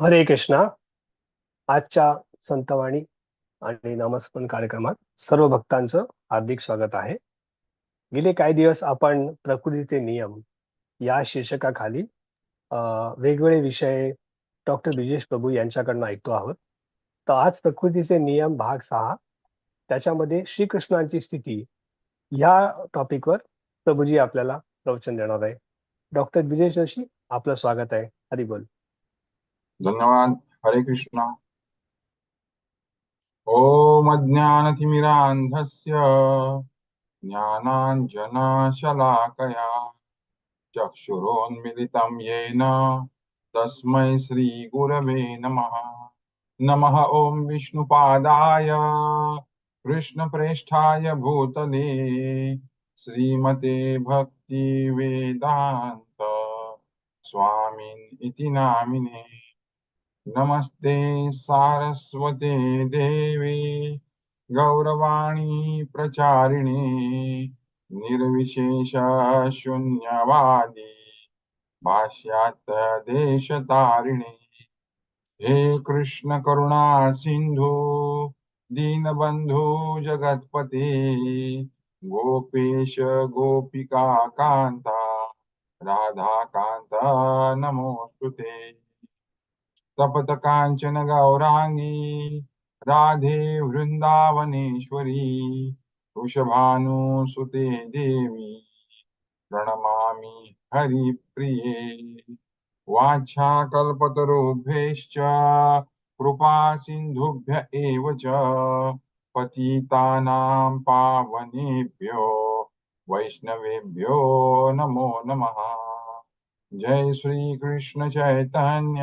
हरे कृष्णा. आजच्या संतवाणी आणि नामस्मरण कार्यक्रमात सर्व भक्तांचं हार्दिक स्वागत आहे. गेले काही दिवस आपण प्रकृतीचे नियम या शीर्षकाखाली अं, वेगवेगळे विषय डॉक्टर ब्रिजेश प्रभू यांच्याकडनं ऐकतो आहोत. तर आज प्रकृतीचे नियम भाग सहा त्याच्यामध्ये श्रीकृष्णांची स्थिती ह्या टॉपिकवर प्रभूजी आपल्याला प्रवचन देणार आहे. डॉक्टर ब्रिजेश जोशी आपलं स्वागत आहे. हरी बोल. धन्यवाद. हरे कृष्ण. ॐ अज्ञानतिमिरान्धस्य ज्ञानाञ्जनशलाकया चक्षुरोन्मिलितं येन तस्मै श्रीगुरवे नमः. नमः ॐ विष्णुपादाय कृष्णप्रेष्ठाय भूतले श्रीमते भक्तिवेदान्त स्वामिन् इति नामिने। नमस्ते सारस्वते देवे गौरवाणी प्रचारिणे निर्विशेष शून्यवादी भाष्यात देशतारिणे. हे कृष्ण करुणा सिंधू दीनबंधू जगतपते गोपेश गोपिका कांता राधा कांता नमोस्तुते. तपत कांचन गौरांगी राधे वृंदावनेश्वरी वृषभानुसुते देवी प्रणमामि हरिप्रिये। वाञ्छाकल्पतरुभ्यश्च कृपा सिन्धुभ्य एव च पतितानां पावनेभ्यो वैष्णवेभ्यो नमो नमः। जय श्री कृष्ण चैतन्य।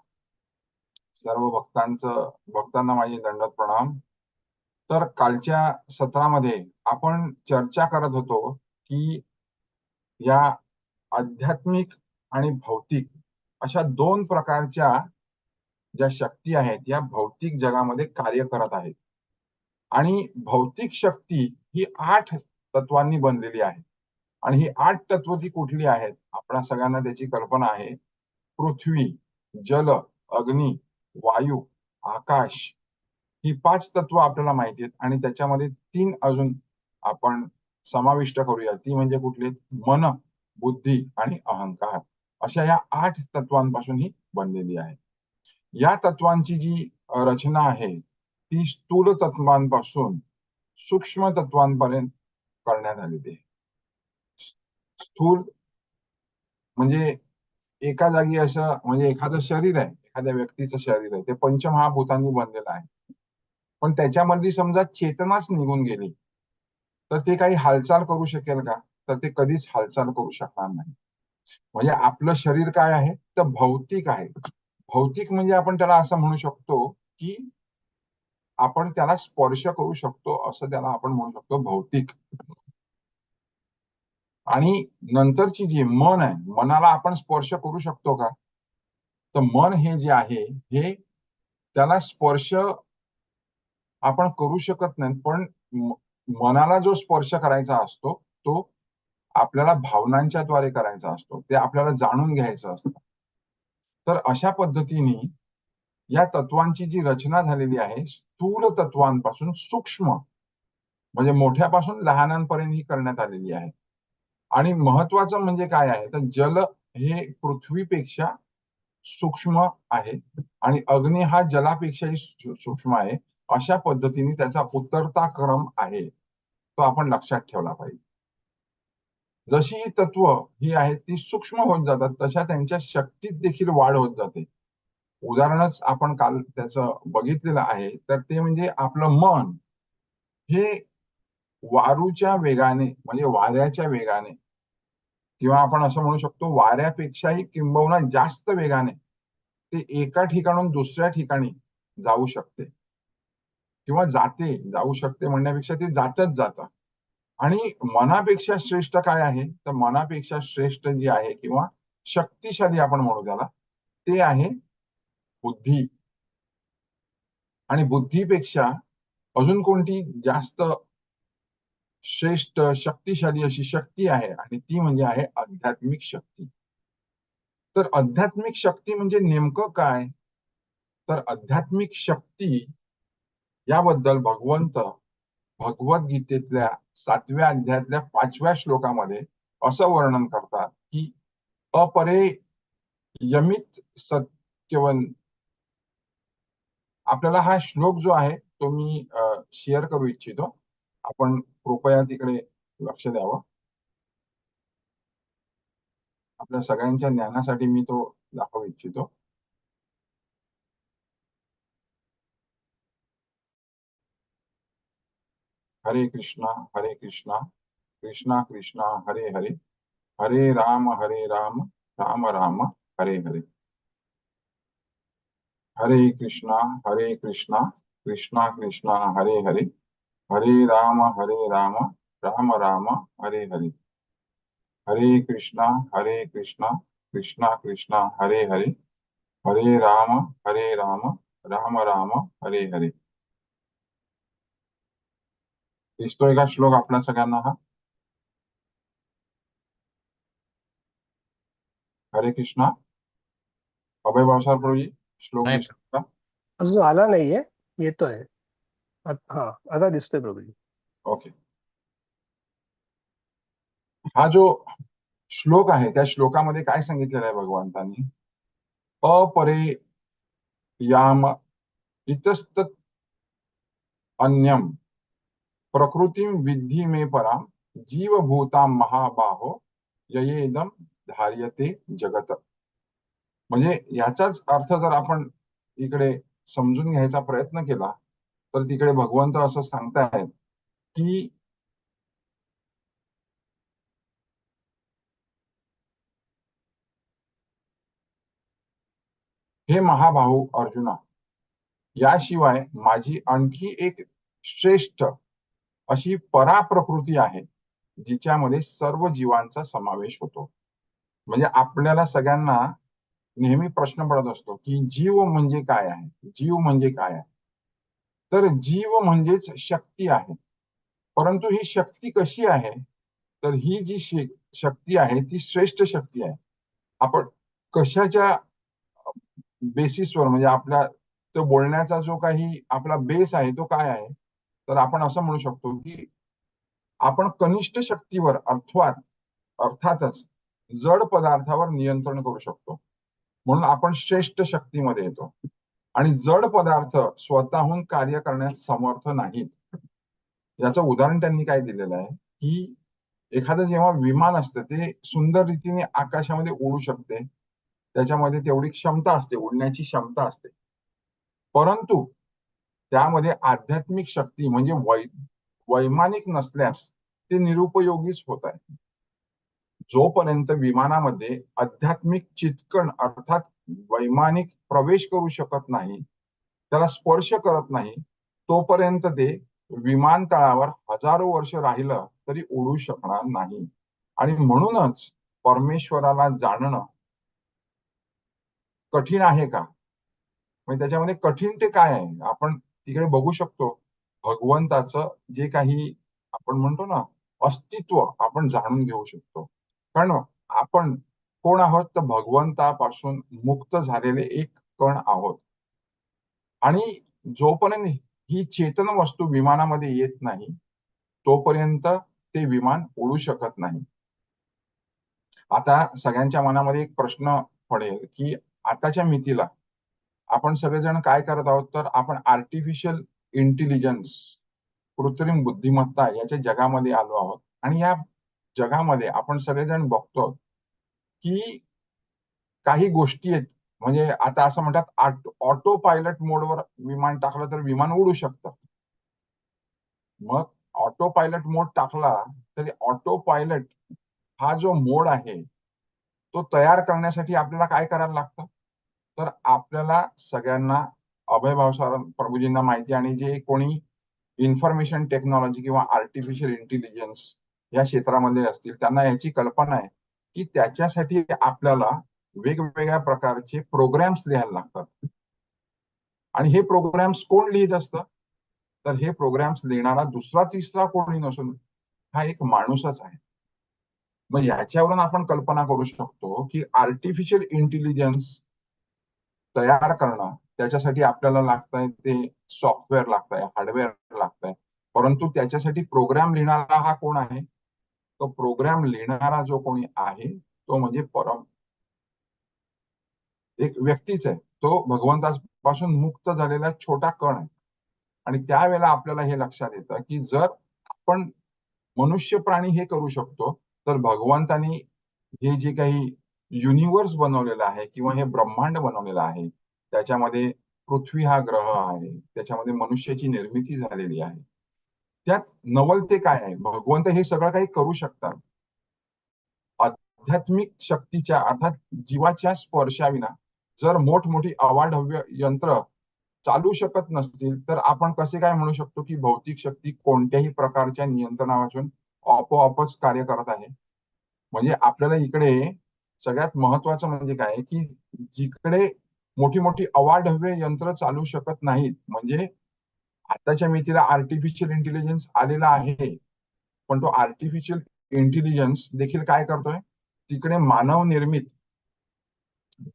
सर्व भक्तांचं भक्तांना माझे दंडत प्रणाम. तर कालच्या सत्रामध्ये आपण चर्चा करत होतो की या आध्यात्मिक आणि भौतिक अशा दोन प्रकारच्या ज्या शक्ती आहेत या भौतिक जगामध्ये कार्य करत आहेत. आणि भौतिक शक्ती ही आठ तत्वांनी बनलेली आहे. आणि ही आठ तत्व ती कुठली आहेत? आपल्या सगळ्यांना त्याची कल्पना आहे. पृथ्वी जल अग्नी वायू आकाश ही पाच तत्व आपल्याला माहिती आहेत आणि त्याच्यामध्ये तीन अजून आपण समाविष्ट करूया. ती म्हणजे कुठली मन बुद्धी आणि अहंकार. अशा या आठ तत्वांपासून ही बनलेली आहे. या तत्वांची जी रचना आहे ती स्थूल तत्वांपासून सूक्ष्म तत्वांपर्यंत करण्यात आलेली आहे. स्थूल म्हणजे एका जागी असं म्हणजे एखादं शरीर आहे एखाद्या व्यक्तीचं शरीर आहे. ते पंचमहाभूतांनी बनलेलं आहे. पण त्याच्यामध्ये समजा चेतनाच निघून गेली तर ते काही हालचाल करू शकेल का? तर ते कधीच हालचाल करू शकणार नाही. म्हणजे आपलं शरीर काय आहे? तर भौतिक आहे. भौतिक म्हणजे आपण त्याला असं म्हणू शकतो की आपण त्याला स्पर्श करू शकतो असं त्याला आपण म्हणू शकतो भौतिक. आणि नंतरची जी मन आहे मनाला आपण स्पर्श करू शकतो का? तर मन हे जे आहे हे त्याला स्पर्श आपण करू शकत नाही पण मनाला जो स्पर्श करायचा असतो तो आपल्याला भावनांच्या द्वारे करायचा असतो. ते आपल्याला जाणून घ्यायचं असतं. तर अशा पद्धतीने या तत्वांची जी रचना झालेली आहे स्थूल तत्वांपासून सूक्ष्म म्हणजे मोठ्यापासून लहानांपर्यंत ही करण्यात आलेली आहे. आणि महत्वाचं म्हणजे काय आहे? तर जल हे पृथ्वीपेक्षा सूक्ष्म आहे. आणि अग्नी हा जलापेक्षाही सूक्ष्म आहे. अशा पद्धतीने त्याचा उतरता क्रम आहे. तो आपण लक्षात ठेवला पाहिजे. जशी ही तत्व ही आहेत ती सूक्ष्म होत जातात तशा त्यांच्या शक्तीत देखील वाढ होत जाते. उदाहरणच आपण काल त्याचं बघितलेलं आहे. तर ते म्हणजे आपलं मन. हे वारूच्या वेगाने म्हणजे वाऱ्याच्या वेगाने किंवा आपण असं म्हणू शकतो वाऱ्यापेक्षाही किंबहुना जास्त वेगाने ते एका ठिकाणून दुसऱ्या ठिकाणी जाऊ शकते. किंवा जाते जाऊ शकते म्हणण्यापेक्षा ते जातच जातं. आणि मनापेक्षा श्रेष्ठ काय आहे? तर मनापेक्षा श्रेष्ठ जी आहे किंवा शक्तिशाली आपण म्हणू त्याला ते आहे बुद्धी. आणि बुद्धीपेक्षा अजून कोणती जास्त श्रेष्ठ शक्तिशाली अशी शक्ती आहे आणि ती म्हणजे आहे आध्यात्मिक शक्ती. तर आध्यात्मिक शक्ती म्हणजे नेमकं काय? तर आध्यात्मिक शक्ती याबद्दल भगवंत भगवद्गीतेतल्या सातव्या अध्यायातल्या पाचव्या श्लोकामध्ये असं वर्णन करतात की अपरे यमित सत्यवन. आपल्याला हा श्लोक जो आहे तो मी शेअर करू इच्छितो. आपण कृपया तिकडे लक्ष द्यावं. आपल्या सगळ्यांच्या ज्ञानासाठी मी तो दाखवू इच्छितो. हरे कृष्णा हरे कृष्णा कृष्णा कृष्णा हरे हरे. हरे राम हरे राम राम राम हरे हरे. हरे कृष्णा हरे कृष्णा कृष्णा कृष्णा हरे हरे. हरे राम हरे राम राम राम हरे हरे। हरे कृष्णा हरे कृष्णा कृष्णा कृष्णा हरे हरे। हरे राम हरे राम राम राम हरे हरे। दिसतोय का श्लोक आपल्या सगळ्यांना हा? हरे कृष्णा। अभय भावसार प्रभूजी श्लोक आला नाहीये येतोय. आत- हा आता दिसतोय प्रभूजी ओके हा जो श्लोक आहे त्या श्लोकामध्ये काय सांगितलेलं आहे भगवंतांनी? अपरे याम इतस्त अन्यम प्रकृतीम विद्धी मे पराम जीवभूता महाबाहो ययेदम धार्यते जगत. म्हणजे याचाच अर्थ जर आपण इकडे समजून घ्यायचा प्रयत्न केला तर तिकडे भगवंत असं सांगतायत की हे महाभाऊ अर्जुना याशिवाय माझी आणखी एक श्रेष्ठ अशी पराप्रकृती आहे जिच्यामध्ये सर्व जीवांचा समावेश होतो. म्हणजे आपल्याला सगळ्यांना नेहमी प्रश्न पडत असतो की जीव म्हणजे काय आहे? जीव म्हणजे काय आहे? तर जीव म्हणजेच शक्ती आहे. परंतु ही शक्ती कशी आहे? तर ही जी शक्ती आहे ती श्रेष्ठ शक्ती आहे. आपण कशाच्या बेसिसवर म्हणजे आपल्या तो बोलण्याचा जो काही आपला बेस आहे तो काय आहे? तर आपण असं म्हणू शकतो की आपण कनिष्ठ शक्तीवर अर्थात अर्थातच जड पदार्थावर नियंत्रण करू शकतो. म्हणून आपण श्रेष्ठ शक्तीमध्ये येतो. आणि जड पदार्थ स्वतःहून कार्य करण्यास समर्थ नाहीत. याचं उदाहरण त्यांनी काय दिलेलं आहे? की एखादं जेव्हा विमान असतं ते सुंदर रीतीने आकाशामध्ये उडू शकते. त्याच्यामध्ये तेवढी क्षमता असते उडण्याची क्षमता असते. परंतु त्यामध्ये आध्यात्मिक शक्ती म्हणजे वै वैमानिक नसल्यास ते निरुपयोगीच होत आहे. जोपर्यंत विमानामध्ये आध्यात्मिक चितकण अर्थात वैमानिक प्रवेश करू शकत नाही त्याला स्पर्श करत नाही तोपर्यंत ते विमानतळावर हजारो वर्ष राहिलं तरी उडू शकणार नाही. आणि म्हणूनच परमेश्वराला जाणणं कठीण आहे का? म्हणजे त्याच्यामध्ये कठीण ते काय आहे? आपण तिकडे बघू शकतो भगवंताचं जे काही आपण म्हणतो ना अस्तित्व आपण जाणून घेऊ शकतो. कारण आपण कोण आहोत? तर भगवंतापासून मुक्त झालेले एक कण आहोत. आणि जोपर्यंत ही चेतन वस्तू विमानामध्ये येत नाही तोपर्यंत ते विमान उडू शकत नाही. आता सगळ्यांच्या मनामध्ये एक प्रश्न पडेल की आताच्या मितीला आपण सगळेजण काय करत आहोत? तर आपण आर्टिफिशियल इंटेलिजन्स कृत्रिम बुद्धिमत्ता याच्या जगामध्ये आलो आहोत. आणि या जगामध्ये आपण सगळेजण बघतो की काही गोष्टी आहेत. म्हणजे आता असं म्हणतात ऑटो पायलट मोडवर विमान टाकलं तर विमान उडू शकतं. मग ऑटो पायलट मोड टाकला तरी ऑटो पायलट हा जो मोड आहे तो तयार करण्यासाठी आपल्याला काय करायला लागतं? तर आपल्याला सगळ्यांना अभय भावसार प्रभूजींना माहिती आणि जे कोणी इन्फॉर्मेशन टेक्नॉलॉजी किंवा आर्टिफिशियल इंटेलिजन्स या क्षेत्रामध्ये असतील त्यांना याची कल्पना आहे. की त्याच्यासाठी आपल्याला वेगवेगळ्या प्रकारचे प्रोग्राम्स लिहायला लागतात. आणि हे प्रोग्राम्स कोण लिहित असतं? तर हे प्रोग्राम्स लिहिणारा दुसरा तिसरा कोणी नसून हा एक माणूसच आहे. मग याच्यावरून आपण कल्पना करू शकतो की आर्टिफिशियल इंटेलिजन्स तयार करणं त्याच्यासाठी आपल्याला लागतंय ते सॉफ्टवेअर लागतंय हार्डवेअर लागतंय. परंतु त्याच्यासाठी प्रोग्राम लिहिणारा हा कोण आहे? तो प्रोग्राम लिहिणारा जो कोणी आहे तो म्हणजे परम. एक व्यक्तीच आहे. तो भगवंतापासून मुक्त झालेला छोटा कण आहे. आणि त्यावेळेला आपल्याला हे लक्षात येतं की जर आपण मनुष्य प्राणी हे करू शकतो तर भगवंतानी हे जे काही युनिवर्स बनवलेलं आहे किंवा हे ब्रह्मांड बनवलेलं आहे त्याच्यामध्ये पृथ्वी हा ग्रह आहे त्याच्यामध्ये मनुष्याची निर्मिती झालेली आहे त्यात नवलते काय आहे? भगवंत हे सगळं काही करू शकतात. आध्यात्मिक शक्तीच्या अर्थात जीवाच्या स्पर्शाविना जर मोठमोठी अवाढव्य यंत्र चालू शकत नसतील तर आपण कसे काय म्हणू शकतो की भौतिक शक्ती कोणत्याही प्रकारच्या नियंत्रणापासून आपोआपच कार्य करत आहे? म्हणजे आपल्याला इकडे सगळ्यात महत्वाचं म्हणजे काय की जिकडे मोठी मोठी अवाढव्य यंत्र चालू शकत नाहीत म्हणजे आताच्या मितीला आर्टिफिशियल इंटेलिजन्स आलेला आहे. पण तो आर्टिफिशियल इंटेलिजन्स देखील काय करतोय? तिकडे मानव निर्मित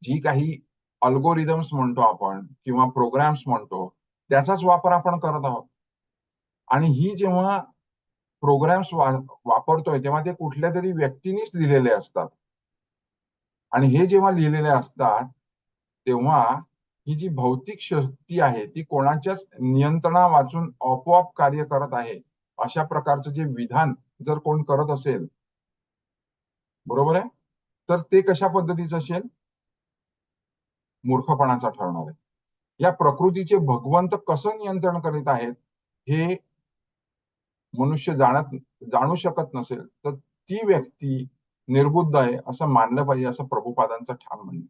जी काही अल्गोरिदम्स म्हणतो आपण किंवा प्रोग्राम्स म्हणतो त्याचाच वापर आपण करत आहोत. आणि ही जेव्हा प्रोग्राम्स वापरतोय तेव्हा ते कुठल्या तरी व्यक्तीनेच लिहिलेले असतात. आणि हे जेव्हा लिहिलेले असतात तेव्हा ही जी भौतिक शक्ती आहे ती कोणाच्याच नियंत्रणा वाचून आपोआप कार्य करत आहे अशा प्रकारचं जे विधान जर कोण करत असेल बरोबर आहे? तर ते कशा पद्धतीचं असेल? मूर्खपणाचा ठरणार आहे. या प्रकृतीचे भगवंत कसं नियंत्रण करीत आहेत हे मनुष्य जाणत जाणू शकत नसेल तर ती व्यक्ती निर्बुद्ध आहे असं मानलं पाहिजे असं प्रभुपादांचं ठाम म्हणणं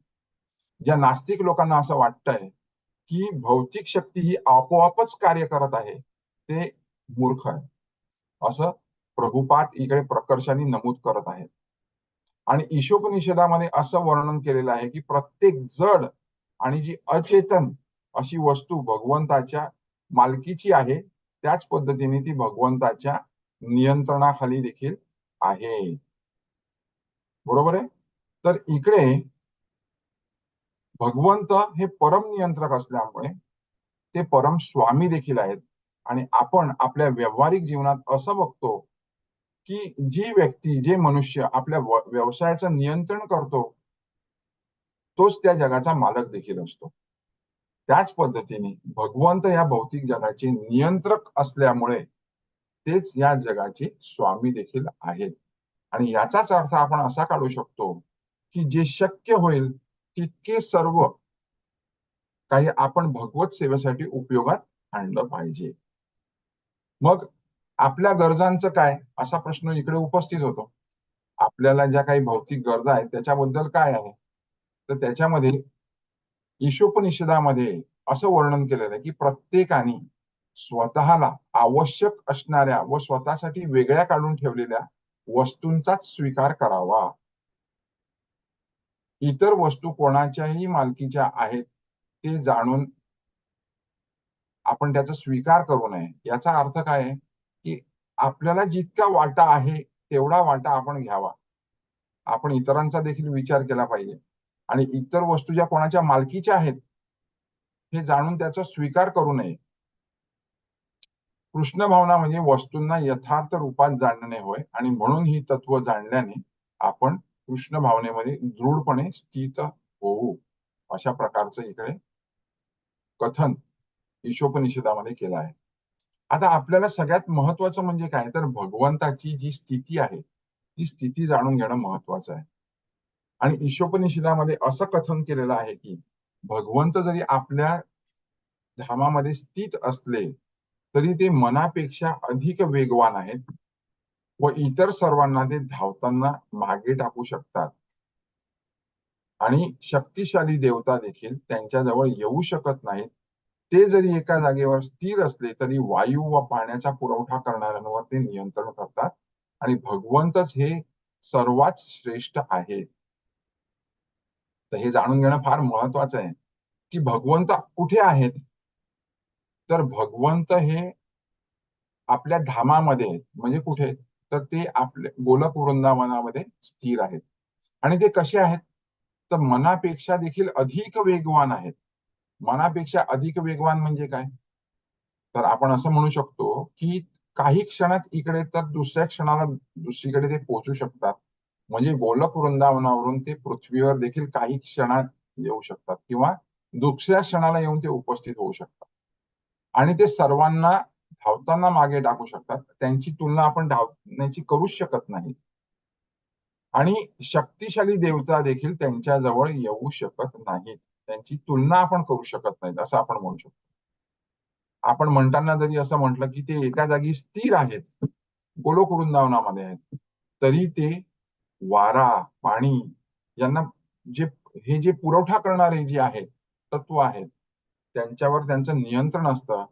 ज्या नास्तिक लोकांना असं वाटतंय की भौतिक शक्ती ही आपोआपच कार्य करत आहे ते मूर्ख आहे असं प्रभुपाद इकडे प्रकर्षाने नमूद करत आहेत. आणि ईशोपनिषदामध्ये असं वर्णन केलेलं आहे की प्रत्येक जड आणि जी अचेतन अशी वस्तू भगवंताच्या मालकीची आहे त्याच पद्धतीने ती भगवंताच्या नियंत्रणाखाली देखील आहे. बरोबर आहे? तर इकडे भगवंत हे परम नियंत्रक असल्यामुळे ते परम स्वामी देखील आहेत. आणि आपण आपल्या व्यावहारिक जीवनात असं बघतो की जी व्यक्ती जे मनुष्य आपल्या व्यवसायाचं नियंत्रण करतो तोच त्या जगाचा मालक देखील असतो. त्याच पद्धतीने भगवंत या भौतिक जगाचे नियंत्रक असल्यामुळे तेच या जगाचे स्वामी देखील आहेत. आणि याचाच अर्थ आपण असा काढू शकतो की जे शक्य होईल तितके सर्व काही आपण भगवत सेवेसाठी उपयोगात आणलं पाहिजे. मग आपल्या गरजांचं काय? असा प्रश्न इकडे उपस्थित होतो. आपल्याला ज्या काही भौतिक गरजा आहेत त्याच्याबद्दल काय आहे? तर त्याच्यामध्ये ईशोपनिषदामध्ये असं वर्णन केलेलं आहे की प्रत्येकाने स्वतःला आवश्यक असणाऱ्या व स्वतःसाठी वेगळ्या काढून ठेवलेल्या वस्तूंचाच स्वीकार करावा. इतर वस्तू कोणाच्याही मालकीच्या आहेत ते जाणून आपण त्याचा स्वीकार करू नये. याचा अर्थ काय आहे? की आपल्याला जितका वाटा आहे तेवढा वाटा आपण घ्यावा. आपण इतरांचा देखील विचार केला पाहिजे. आणि इतर वस्तू ज्या कोणाच्या मालकीच्या आहेत हे जाणून त्याचा स्वीकार करू नये. कृष्ण भावना म्हणजे वस्तूंना यथार्थ रूपात जाणणे होय. आणि म्हणून ही तत्व जाणल्याने आपण कृष्ण भावनेमध्ये दृढपणे स्थित होऊ. अशा प्रकारचं इकडे कथन ईशोपनिषदामध्ये केलं आहे. आता आपल्याला सगळ्यात महत्वाचं म्हणजे काय? तर भगवंताची जी स्थिती आहे ती स्थिती जाणून घेणं महत्वाचं आहे. आणि ईशोपनिषदामध्ये असं कथन केलेलं आहे की भगवंत जरी आपल्या धामामध्ये स्थित असले तरी ते मनापेक्षा अधिक वेगवान आहेत. व इतर सर्वांना ते धावताना मागे टाकू शकतात. आणि शक्तिशाली देवता देखील त्यांच्याजवळ येऊ शकत नाहीत. ते जरी एका जागेवर स्थिर असले तरी वायू व पाण्याचा पुरवठा करणाऱ्यांवर ते नियंत्रण करतात आणि भगवंतच हे सर्वात श्रेष्ठ आहेत. तर हे जाणून घेणं फार महत्वाचं आहे की भगवंत कुठे आहेत? तर भगवंत हे आपल्या धामामध्ये म्हणजे कुठे तर ते आपले गोलक वृंदावनामध्ये स्थिर आहेत. आणि ते कसे आहेत? तर मनापेक्षा देखील अधिक वेगवान आहेत. मनापेक्षा अधिक वेगवान म्हणजे काय? तर आपण असं म्हणू शकतो की काही क्षणात इकडे तर दुसऱ्या क्षणाला दुसरीकडे ते पोहोचू शकतात. म्हणजे गोलक वृंदावनावरून ते पृथ्वीवर देखील काही क्षणात येऊ शकतात किंवा दुसऱ्या क्षणाला येऊन ते उपस्थित होऊ शकतात. आणि ते सर्वांना धावताना मागे टाकू शकतात. त्यांची तुलना आपण धावण्याची करूच शकत नाही. आणि शक्तिशाली देवता देखील त्यांच्या जवळ येऊ शकत नाहीत. त्यांची तुलना आपण करू शकत नाहीत असं आपण म्हणू शकतो. आपण म्हणताना जरी असं म्हटलं की ते एका जागी स्थिर आहेत गोलोक वृंदावनामध्ये आहेत तरी ते वारा पाणी यांना जे हे जे पुरवठा करणारे जे आहेत तत्व आहेत त्यांच्यावर त्यांचं नियंत्रण असतं.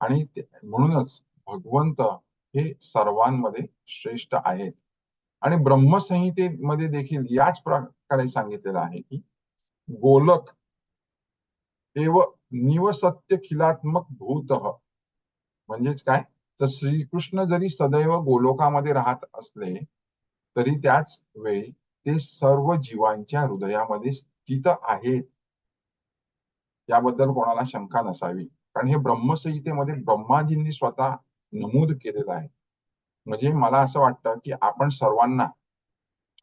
आणि म्हणूनच भगवंत हे सर्वांमध्ये श्रेष्ठ आहेत. आणि ब्रह्मसंहितेमध्ये देखील याच प्रकारे सांगितलेलं आहे की गोलक एव निवसत्य खिलात्मक भूत. म्हणजेच काय? तर श्रीकृष्ण जरी सदैव गोलोकामध्ये राहत असले तरी त्याच वेळी ते सर्व जीवांच्या हृदयामध्ये स्थित आहेत. याबद्दल कोणाला शंका नसावी. कारण हे ब्रह्मसंहितेमध्ये ब्रह्माजींनी स्वतः नमूद केलेलं आहे. म्हणजे मला असं वाटतं की आपण सर्वांना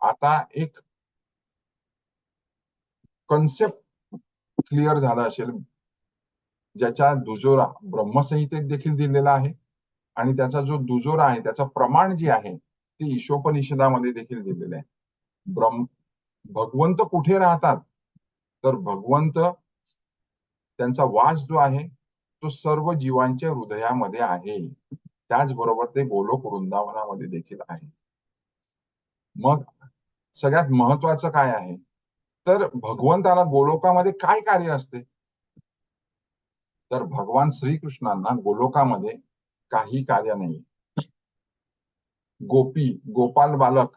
आता एक कन्सेप्ट क्लिअर झाला असेल ज्याचा दुजोरा ब्रह्मसंहितेत देखील दिलेला आहे आणि त्याचा जो दुजोरा आहे त्याचं प्रमाण जे आहे ते ईशोपनिषदामध्ये देखील दिलेलं आहे. ब्रह्म भगवंत कुठे राहतात? तर भगवंत त्यांचा वास जो आहे तो सर्व जीवांच्या हृदयामध्ये आहे. त्याचबरोबर ते गोलोक वृंदावनामध्ये देखील आहे. मग सगळ्यात महत्वाचं काय आहे? तर भगवंताला गोलोकामध्ये काय कार्य असते? तर भगवान श्रीकृष्णांना गोलोकामध्ये काही कार्य नाही. गोपी गोपाल बालक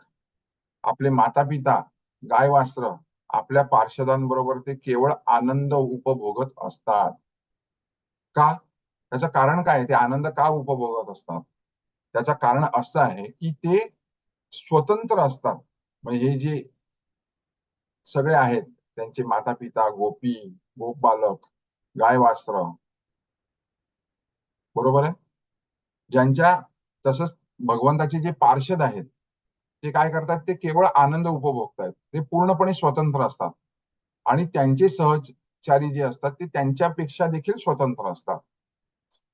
आपले माता पिता गायवास्त्र आपल्या पार्षदांबरोबर ते केवळ आनंद उपभोगत असतात. का? त्याचं कारण काय ते आनंद का उपभोगत असतात? त्याचं कारण असं आहे की ते स्वतंत्र असतात. म्हणजे हे जे सगळे आहेत त्यांचे माता पिता गोपी गोप बालक गाय वास्त्र बरोबर आहे? ज्यांच्या तसंच भगवंताचे जे पार्षद आहेत ते काय करतात? ते केवळ आनंद उपभोगतायत. ते पूर्णपणे स्वतंत्र असतात. आणि त्यांचे सहज चारी जे असतात ते त्यांच्यापेक्षा देखील स्वतंत्र असतात.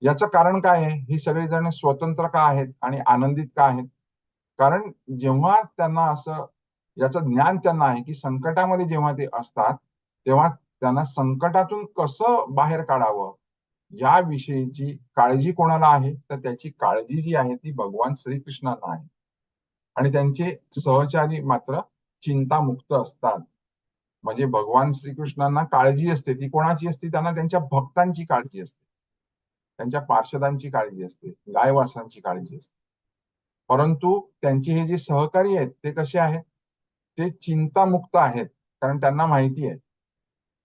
याचं कारण काय आहे? हे सगळेजण स्वतंत्र का आहेत आणि आनंदित का आहेत? कारण जेव्हा त्यांना असं याचं ज्ञान त्यांना आहे की संकटामध्ये जेव्हा ते असतात तेव्हा त्यांना संकटातून कसं बाहेर काढावं? याविषयीची काळजी कोणाला आहे? तर त्याची काळजी जी आहे ती भगवान श्रीकृष्णांना आहे. आणि त्यांचे सहचारी मात्र चिंतामुक्त असतात. म्हणजे भगवान श्रीकृष्णांना काळजी असते. ती कोणाची असते? त्यांना त्यांच्या भक्तांची काळजी असते. त्यांच्या पार्षदांची काळजी असते. गायवासांची काळजी असते. परंतु त्यांचे हे जे सहकारी आहेत ते कसे आहेत? ते चिंतामुक्त आहेत. कारण त्यांना माहिती आहे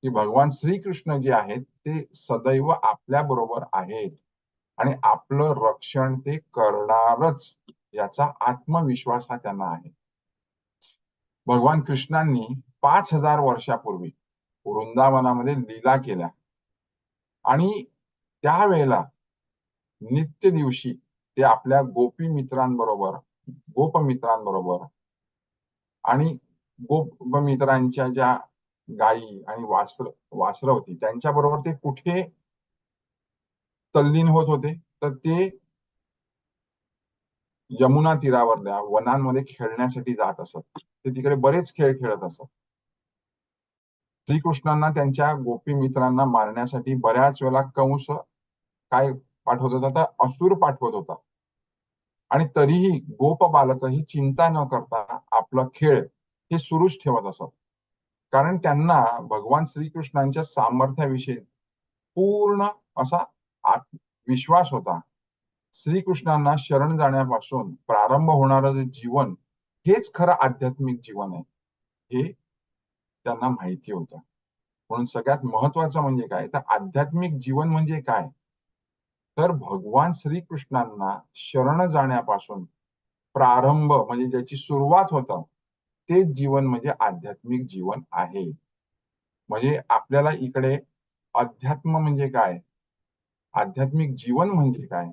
की भगवान श्रीकृष्ण जे आहेत ते सदैव आपल्या बरोबर आहेत. आणि आपलं रक्षण ते करणारच याचा आत्मविश्वास हा त्यांना आहे. भगवान कृष्णांनी पाच हजार वर्षापूर्वी वृंदावनामध्ये लीला केल्या. आणि त्यावेळेला नित्य दिवशी ते आपल्या गोपी मित्रांबरोबर गोप मित्रांबरोबर आणि गोप मित्रांच्या ज्या गायी आणि वास्त्र वासर होती त्यांच्या बरोबर ते कुठे तल्लीन होत होते तर ते यमुना तीरावरल्या वनांमध्ये खेळण्यासाठी जात असत. ते तिकडे बरेच खेळ खेळत असत. श्रीकृष्णांना त्यांच्या गोपी मित्रांना मारण्यासाठी बऱ्याच वेळा कंस काय पाठवत होता? तर असुर पाठवत होता. आणि तरीही गोप बालक ही चिंता न करता आपला खेळ हे सुरूच ठेवत असत. कारण त्यांना भगवान श्रीकृष्णांच्या सामर्थ्याविषयी पूर्ण असा विश्वास होता. श्रीकृष्णांना शरण जाण्यापासून प्रारंभ होणार जीवन हेच खरं आध्यात्मिक जीवन आहे. हे त्यांना माहिती होतं. म्हणून सगळ्यात महत्वाचं म्हणजे काय? तर आध्यात्मिक जीवन म्हणजे काय? तर भगवान श्रीकृष्णांना शरण जाण्यापासून प्रारंभ म्हणजे ज्याची सुरुवात होतं ते जीवन म्हणजे आध्यात्मिक जीवन आहे. म्हणजे आपल्याला इकडे अध्यात्म म्हणजे काय? आध्यात्मिक जीवन म्हणजे काय?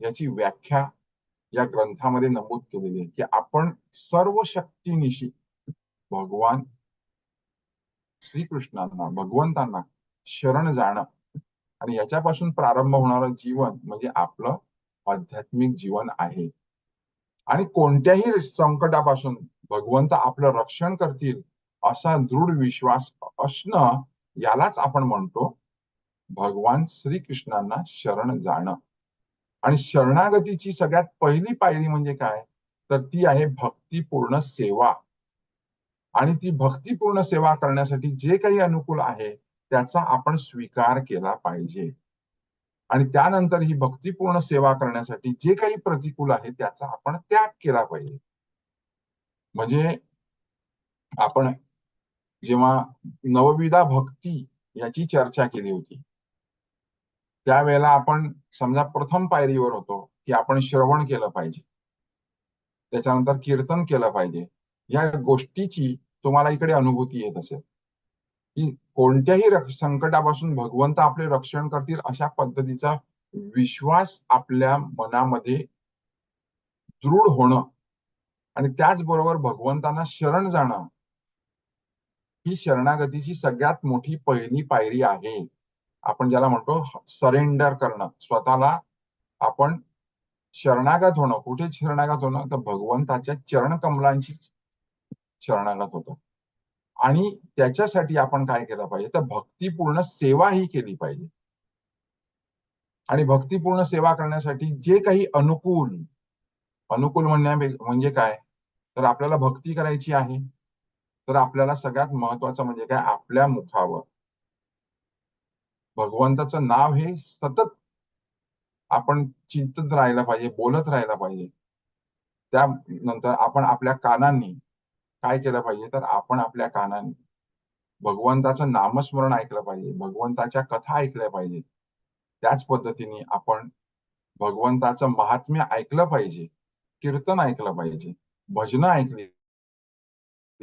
याची व्याख्या या ग्रंथामध्ये नमूद केलेली आहे की आपण सर्व शक्तीनिशी भगवान श्रीकृष्णांना भगवंतांना शरण जाणं. आणि याच्यापासून प्रारंभ होणारं जीवन म्हणजे आपलं आध्यात्मिक जीवन आहे. आणि कोणत्याही संकटापासून भगवंत आपलं रक्षण करतील असा दृढ विश्वास असणं यालाच आपण म्हणतो भगवान श्रीकृष्णांना शरण जाणं. आणि शरणागतीची सगळ्यात पहिली पायरी म्हणजे काय? तर ती आहे भक्तिपूर्ण सेवा. आणि ती भक्तिपूर्ण सेवा करण्यासाठी जे काही अनुकूल आहे त्याचा आपण स्वीकार केला पाहिजे. आणि त्यानंतर ही भक्तिपूर्ण सेवा करण्यासाठी जे काही प्रतिकूल आहे त्याचा आपण त्याग केला पाहिजे. म्हणजे आपण जेव्हा नवविधा भक्ती याची चर्चा केली होती त्यावेळेला आपण समजा प्रथम पायरीवर होतो की आपण श्रवण केलं पाहिजे. त्याच्यानंतर कीर्तन केलं पाहिजे. या गोष्टीची तुम्हाला इकडे अनुभूती येत असेल. की कोणत्याही संकटापासून भगवंत आपले रक्षण करतील अशा पद्धतीचा विश्वास आपल्या मनामध्ये दृढ होणं आणि त्याचबरोबर भगवंतांना शरण जाणं ही शरणागतीची सगळ्यात मोठी पहिली पायरी आहे. आपण ज्याला म्हणतो सरेंडर करणं. स्वतःला आपण शरणागत होणं. कुठे शरणागत होणं? तर भगवंताच्या चरण कमलांची शरणागत होतो. आणि त्याच्यासाठी आपण काय केलं पाहिजे? तर भक्तिपूर्ण सेवा ही केली पाहिजे. आणि भक्तिपूर्ण सेवा करण्यासाठी जे काही अनुकूल अनुकूल म्हणण्या म्हणजे काय? तर आपल्याला भक्ती करायची आहे. तर आपल्याला सगळ्यात महत्वाचं म्हणजे काय? आपल्या मुखावर. भगवंताचं नाव हे सतत आपण चिंतत राहायला पाहिजे बोलत राहायला पाहिजे. त्यानंतर आपण आपल्या कानांनी काय केलं पाहिजे? तर आपण आपल्या कानाने भगवंताचं नामस्मरण ऐकलं पाहिजे. भगवंताच्या कथा ऐकल्या पाहिजे त्याच पद्धतीने आपण भगवंताचं महात्म्य ऐकलं पाहिजे. कीर्तन ऐकलं पाहिजे. भजनं ऐकली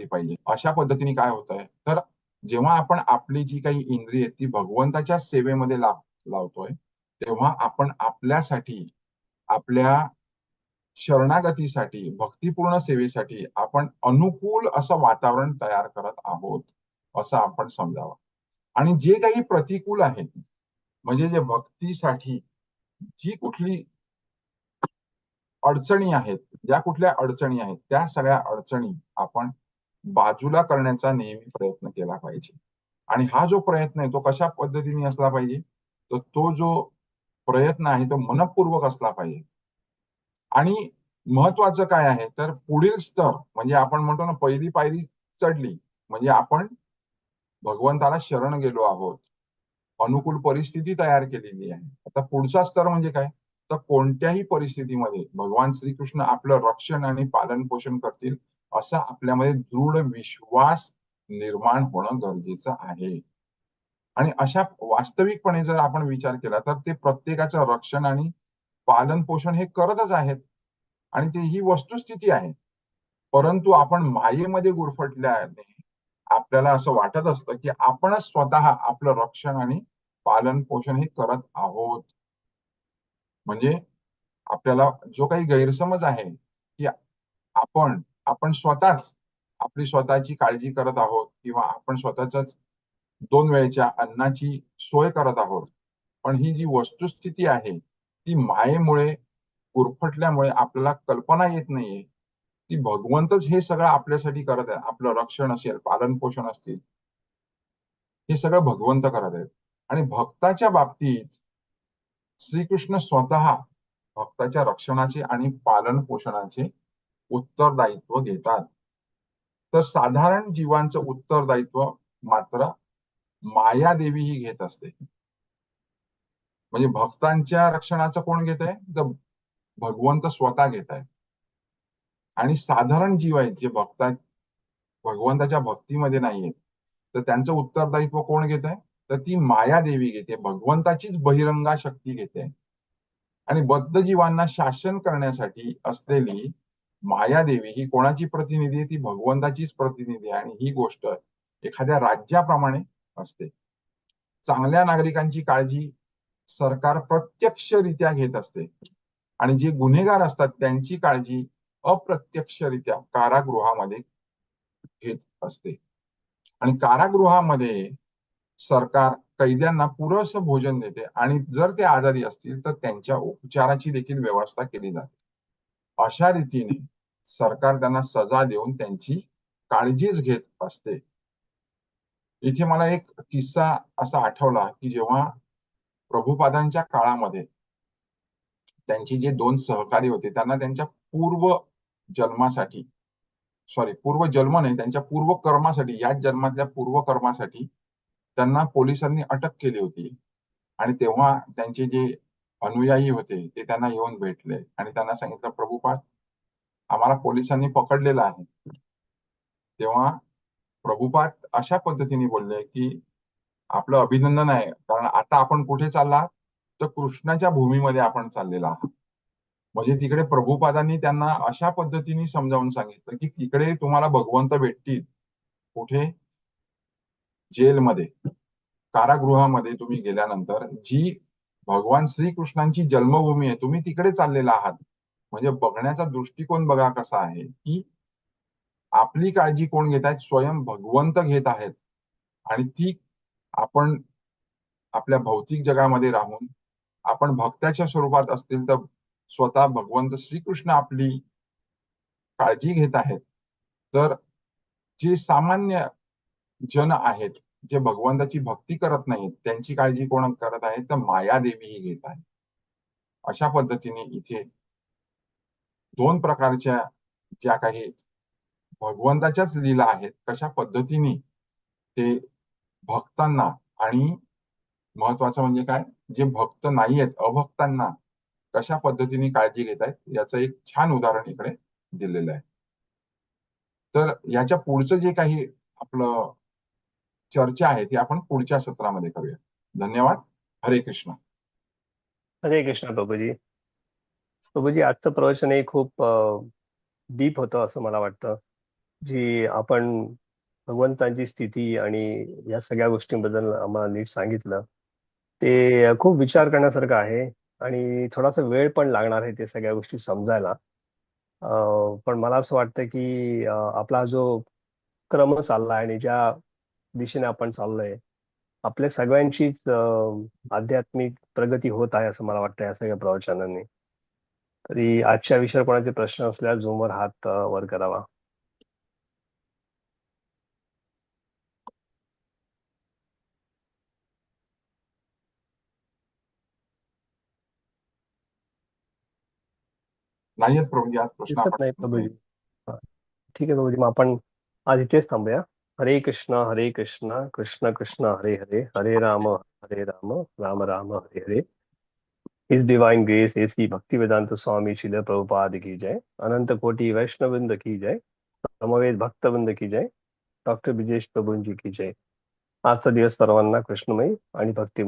पाहिजे. अशा पद्धतीने काय होत आहे तर जेव्हा आपण आपली जी काही इंद्रिय ती भगवंताच्या सेवेमध्ये लाव लावतोय तेव्हा आपण आपल्यासाठी आपल्या शरणागतीसाठी भक्तिपूर्ण सेवेसाठी आपण अनुकूल असं वातावरण तयार करत आहोत असं आपण समजावं. आणि जे काही प्रतिकूल आहेत म्हणजे जे भक्तीसाठी जी कुठली अडचणी आहेत ज्या कुठल्या अडचणी आहेत त्या सगळ्या अडचणी आपण बाजूला करण्याचा नेहमी प्रयत्न केला पाहिजे. आणि हा जो प्रयत्न आहे तो कशा पद्धतीने असला पाहिजे? तर तो जो प्रयत्न आहे तो मनपूर्वक असला पाहिजे. आणि महत्वाचं काय आहे? तर पुढील स्तर म्हणजे आपण म्हणतो ना पहिली पायरी चढली म्हणजे आपण भगवंताला शरण गेलो आहोत. अनुकूल परिस्थिती तयार केलेली आहे. आता पुढचा स्तर म्हणजे काय? तर कोणत्याही परिस्थितीमध्ये भगवान श्रीकृष्ण आपलं रक्षण आणि पालन पोषण करतील असा आपल्यामध्ये दृढ विश्वास निर्माण होणं गरजेचं आहे. आणि अशा वास्तविकपणे जर आपण विचार केला तर ते प्रत्येकाचं रक्षण आणि पालन पोषण हे करतच आहेत. आणि ते ही वस्तुस्थिती आहे. परंतु आपण मायेमध्ये गुरफटल्याने आपल्याला असं वाटत असतं की आपणच स्वतः आपलं रक्षण आणि पालन पोषण हे करत आहोत. म्हणजे आपल्याला जो काही गैरसमज आहे की आपण आपण स्वतःच आपली स्वतःची काळजी करत आहोत किंवा आपण स्वतःच दोन वेळेच्या अन्नाची सोय करत आहोत. पण ही जी वस्तुस्थिती आहे ती मायेमुळे गुरफटल्यामुळे आपल्याला कल्पना येत नाहीये. ती भगवंतच हे सगळं आपल्यासाठी करत आहे आपलं रक्षण असेल पालन पोषण असतील. हे सगळं भगवंत करत आहेत. आणि भक्ताच्या बाबतीत श्रीकृष्ण स्वतः भक्ताच्या रक्षणाचे आणि पालन पोषणाचे उत्तरदायित्व घेतात. तर साधारण जीवांचं उत्तरदायित्व मात्र मायादेवी ही घेत असते. म्हणजे भक्तांच्या रक्षणाचं कोण घेत आहे? तर भगवंत स्वतः घेत आहे आणि साधारण जीव आहेत जे भक्ता भगवंताच्या भक्तीमध्ये नाहीयेत तर त्यांचं उत्तरदायित्व कोण घेत आहे? तर ती माया देवी घेते भगवंताचीच बहिरंगा शक्ती घेते आणि बद्ध जीवांना शासन करण्यासाठी असलेली मायादेवी ही कोणाची प्रतिनिधी आहे? ती भगवंताचीच प्रतिनिधी आहे. आणि ही गोष्ट एखाद्या राज्याप्रमाणे असते. चांगल्या नागरिकांची काळजी सरकार प्रत्यक्षरित्या घेत असते. आणि जे गुन्हेगार असतात त्यांची काळजी अप्रत्यक्षरित्या कारागृहामध्ये घेत असते. आणि कारागृहामध्ये सरकार कैद्यांना पुरेसं भोजन देते आणि जर ते आजारी असतील तर त्यांच्या उपचाराची देखील व्यवस्था केली जाते. अशा रीतीने सरकार त्यांना सजा देऊन त्यांची काळजीच घेत असते. इथे मला एक किस्सा असा आठवला की जेव्हा प्रभुपादांच्या काळामध्ये त्यांचे जे दोन सहकारी होते त्यांना त्यांच्या पूर्व जन्मासाठी सॉरी पूर्व जन्म नाही त्यांच्या पूर्व कर्मासाठी याच जन्मातल्या पूर्व कर्मासाठी त्यांना पोलिसांनी अटक केली होती. आणि तेव्हा त्यांचे जे अनुयायी होते ते त्यांना येऊन भेटले. आणि त्यांना सांगितलं प्रभुपाद आम्हाला पोलिसांनी पकडलेलं आहे. तेव्हा प्रभुपाद अशा पद्धतीने बोलले की आपलं अभिनंदन आहे. कारण आता आपण कुठे चालला? तर कृष्णाच्या भूमीमध्ये आपण चाललेला आहात. म्हणजे तिकडे प्रभुपादांनी त्यांना अशा पद्धतीने समजावून सांगितलं की तिकडे तुम्हाला भगवंत भेटतील. कुठे? जेलमध्ये. कारागृहामध्ये तुम्ही गेल्यानंतर जी भगवान श्रीकृष्णांची जन्मभूमी आहे तुम्ही तिकडे चाललेला आहात. म्हणजे बघण्याचा दृष्टिकोन बघा कसा आहे की आपली काळजी कोण घेत आहेत? स्वयं भगवंत घेत आहेत. आणि ती आपण आपल्या भौतिक जगामध्ये राहून आपण भक्ताच्या स्वरूपात असतील तर स्वतः भगवंत श्रीकृष्ण आपली काळजी घेत आहेत. तर जे सामान्य जन आहेत जे भगवंताची भक्ती करत नाहीत त्यांची काळजी कोण करत आहे? तर मायादेवी ही घेत आहे. अशा पद्धतीने इथे दोन प्रकारच्या ज्या काही भगवंताच्याच लीला आहेत कशा पद्धतीने ते भक्तांना. आणि महत्वाचं म्हणजे काय? जे भक्त नाही आहेत अभक्तांना कशा पद्धतीने काळजी घेत आहेत? याचं एक छान उदाहरण इकडे दिलेलं आहे. तर याच्या पुढचं जे काही आपलं चर्चा आहे ती आपण पुढच्या सत्रामध्ये करूया. धन्यवाद. हरे कृष्ण. हरे कृष्ण प्रभूजी. प्रभूजी आजचं प्रवचन हे खूप डीप होतं असं मला वाटतं. जी आपण भगवंतांची स्थिती आणि या सगळ्या गोष्टींबद्दल आम्हाला नीट सांगितलं. ते खूप विचार करण्यासारखं आहे आणि थोडासा वेळ पण लागणार आहे ते सगळ्या गोष्टी समजायला. पण मला असं वाटतं की आपला जो क्रम चालला आहे आणि ज्या दिशेने आपण चाललोय आपल्या सगळ्यांचीच आध्यात्मिक प्रगती होत आहे असं मला वाटतं या सगळ्या प्रवचनांनी. तरी आजच्या विषयावर कोणाचे प्रश्न असल्यास झूमवर हात वर करावा. नाही प्रभूजी आज प्रश्न प्रभूजी ठीक आहे प्रभूजी मग आपण आज इथेच थांबूया। हरे कृष्ण हरे कृष्ण कृष्ण कृष्ण हरे हरे हरे राम हरे राम राम राम हरे हरे इस डिवाइन ग्रेस एसी भक्ति वेदांत स्वामी शिल प्रभुपाद की जय अनंत कोटि वैष्णवृंद की जय समवेद भक्तवृंद की जय डॉक्टर ब्रिजेश प्रभूंजी की जय आजचा दिवस सर्वांना कृष्णमयी आणि भक्ती